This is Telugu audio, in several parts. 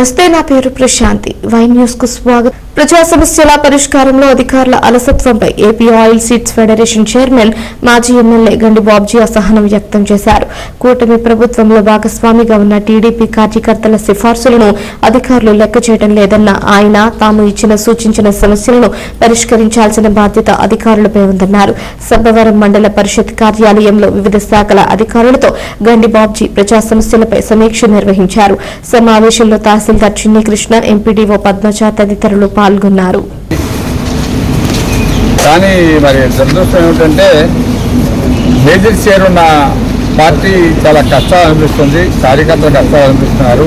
నమస్తే నా పేరు ప్రశాంతి. వై న్యూస్కు స్వాగతం. ప్రజా సమస్యల పరిష్కారంలో అధికారుల అలసత్వంపై AP oil seeds federation chairman మాజీ ఎమ్మెల్యే గండి బాబ్జీ అసహనం వ్యక్తం చేశారు. కూటమి ప్రభుత్వంలో భాగస్వామిగా ఉన్న టీడీపీ కార్యకర్తల సిఫార్సులను అధికారులు లెక్క చేయడం లేదన్న ఆయన తాము ఇచ్చిన సూచించిన సమస్యలను పరిష్కరించాల్సిన బాధ్యత అధికారులపై ఉందన్నారు. సబ్బవరం మండల పరిషత్ కార్యాలయంలో వివిధ శాఖల అధికారులతో గండి బాబ్జీ ప్రజా సమస్యలపై సమీక్ష నిర్వహించారు. సమావేశంలో తహసీల్దార్ చిన్ని కృష్ణ ఎంపీడీఓ పద్మజ తదితరులు పాల్గొన్నారు. కానీ మరి దురదృష్టం ఏమిటంటే మేజర్ షేర్ ఉన్న పార్టీ చాలా కష్టాలు అనిపిస్తుంది కార్యకర్తలు కష్టాలు అనిపిస్తున్నారు.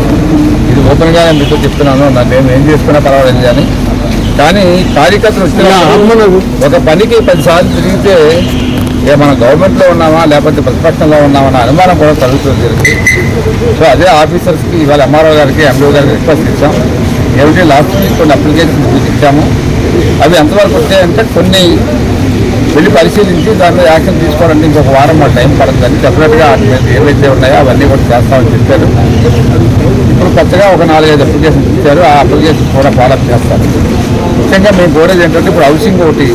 ఇది ఓపెన్గానే మీతో చెప్తున్నాను నన్ను నేను ఏం చేసుకున్నా పర్వాలేదు కానీ. కానీ కార్యకర్తలు ఒక పనికి పదిసార్లు తిరిగితే ఇక మనం గవర్నమెంట్లో ఉన్నామా లేకపోతే ప్రతిపక్షంలో ఉన్నామా అన్న అనుమానం కూడా కలుగుతుంది సో అదే ఆఫీసర్స్కి ఇవాళ ఎంఆర్ఓ గారికి ఎండిఓ గారికి రిక్వెస్ట్ ఇచ్చాం. ఏమిటి లాస్ట్ వీక్ కొన్ని అప్లికేషన్స్ ఇచ్చాము. అవి ఎంతవరకు వచ్చాయంటే కొన్ని వెళ్ళి పరిశీలించి దాని మీద యాక్షన్ తీసుకోవడానికి ఇంకొక వారం మా టైం పడుతుందని డెఫినెట్గా వాటి మీద ఏవైతే ఉన్నాయో అవన్నీ కూడా చేస్తామని చెప్పారు. ఇప్పుడు కొత్తగా ఒక నాలుగైదు అప్లికేషన్స్ ఇచ్చారు. ఆ అప్లికేషన్ కూడా ఫాలోఅప్ చేస్తారు. ముఖ్యంగా మేము కోరేది ఏంటంటే ఇప్పుడు హౌసింగ్ ఒకటి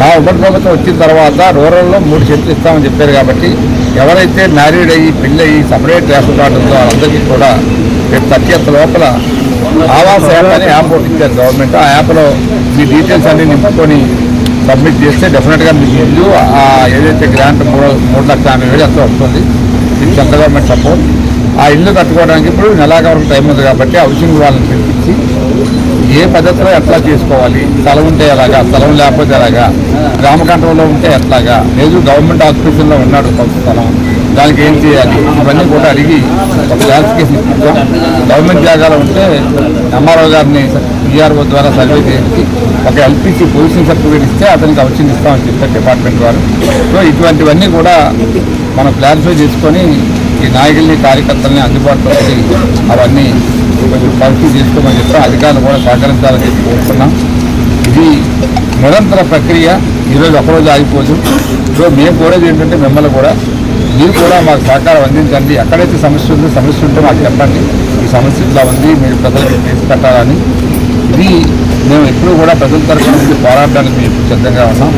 మా ఉమ్మడి ప్రభుత్వం వచ్చిన తర్వాత రూరల్లో మూడు చెట్లు ఇస్తామని చెప్పారు కాబట్టి ఎవరైతే మ్యారీడ్ అయ్యి పెళ్ళి అయ్యి సపరేట్ రేషన్ కార్డు ఉందో వాళ్ళందరికీ కూడా రేపు థర్టీ లోపల ఆవాస్ యాప్ అని యాప్ ఒకటి ఇచ్చారు గవర్నమెంట్. ఆ యాప్లో మీ డీటెయిల్స్ అన్ని నింపుకొని సబ్మిట్ చేస్తే డెఫినెట్గా మీకు ఇల్లు ఆ ఏదైతే గ్రాంట్ మూడు మూడు లక్షల యాభై వేలు ఎంత వస్తుంది. ఇది సెంట్రల్ గవర్నమెంట్ సపోర్ట్. ఆ ఇల్లు కట్టుకోవడానికి ఇప్పుడు నెలాగా వరకు టైం ఉంది కాబట్టి హౌసింగ్ వాళ్ళని పిలిపించి ఏ పద్ధతిలో ఎట్లా చేసుకోవాలి? స్థలం ఉంటే ఎలాగా? స్థలం లేకపోతే ఎలాగా? గ్రామ కంట్రోల్లో ఉంటే ఎట్లాగా? లేదు గవర్నమెంట్ హాస్పిటల్లో ఉన్నాడు కొంత స్థలం. దానికి ఏం చేయాలి? ఇవన్నీ కూడా అడిగి ఒక క్లారిఫికేషన్ ఇస్తున్నాం గవర్నమెంట్ జాగాలో ఉంటే ఎంఆర్ఓ గారిని పిఆర్ఓ ద్వారా సర్వే చేసి ఒక ఎల్పిసి పొజిషన్ సర్టిఫికేట్ ఇస్తే అతనికి అవసరం ఇస్తామని చెప్పారు డిపార్ట్మెంట్ వారు. సో ఇటువంటివన్నీ కూడా మనం క్లారిఫై చేసుకొని ఈ నాయకుల్ని కార్యకర్తల్ని అందుబాటులో అవన్నీ కొంచెం పరిస్థితి తీసుకోమని చెప్పి అధికారులు కూడా సహకరించాలని చెప్పి కోరుతున్నాం. ఇది నిరంతర ప్రక్రియ. ఈరోజు ఒకరోజు ఆగిపోదు. సో మేము కోరేది ఏంటంటే మిమ్మల్ని కూడా మీరు కూడా మాకు సహకారం అందించండి. ఎక్కడైతే సమస్య ఉందో సమస్య ఉంటే మాకు చెప్పండి. ఈ సమస్య ఇట్లా ఉంది మీరు ప్రజలకు చేసి పెట్టాలని. ఇది మేము ఎప్పుడూ కూడా ప్రజల తరఫున నుంచి పోరాడడానికి మేము సిద్ధంగా ఉన్నాం.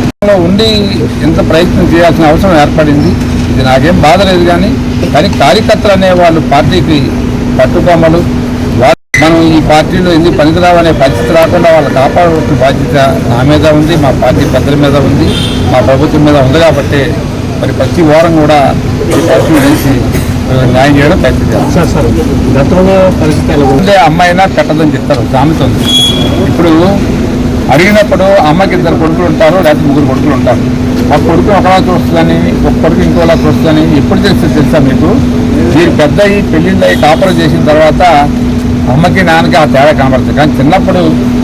ఉండి ఇంత ప్రయత్నం చేయాల్సిన అవసరం ఏర్పడింది. ఇది నాకేం బాధ లేదు కానీ కానీ కార్యకర్తలు అనే వాళ్ళు పార్టీకి పట్టుకోమలు మనం ఈ పార్టీలో ఎందుకు పనికిరావనే పరిస్థితి రాకుండా వాళ్ళు కాపాడాల్సిన బాధ్యత నా మీద ఉంది మా పార్టీ పెద్దల మీద ఉంది మా ప్రభుత్వం మీద ఉంది కాబట్టి మరి ప్రతి వారం కూడా ఈ పరిస్థితి వేసి ఆ, న్యాయం చేయడం ప్రయత్నం చేస్తాం సార్ సార్ గతంలో పరిస్థితి ఎలా ఉంది? ఉండే అమ్మాయినా పెట్టదని చెప్తారు సామెత ఉంది. ఇప్పుడు అడిగినప్పుడు అమ్మకి ఇద్దరు కొడుకులు ఉంటారు లేకపోతే ముగ్గురు కొడుకులు ఉంటారు. ఒక కొడుకు ఒకలా చూస్తుందని ఒక కొడుకు ఇంకోలా చూస్తుందని ఎప్పుడు తెలుస్తుంది తెలుసా మీకు? మీరు పెద్ద అయ్యి పెళ్ళిళ్ళు అయ్యి కాపురం చేసిన తర్వాత అమ్మకి నాన్నకి ఆ తేడా కనబడుతుంది కానీ చిన్నప్పుడు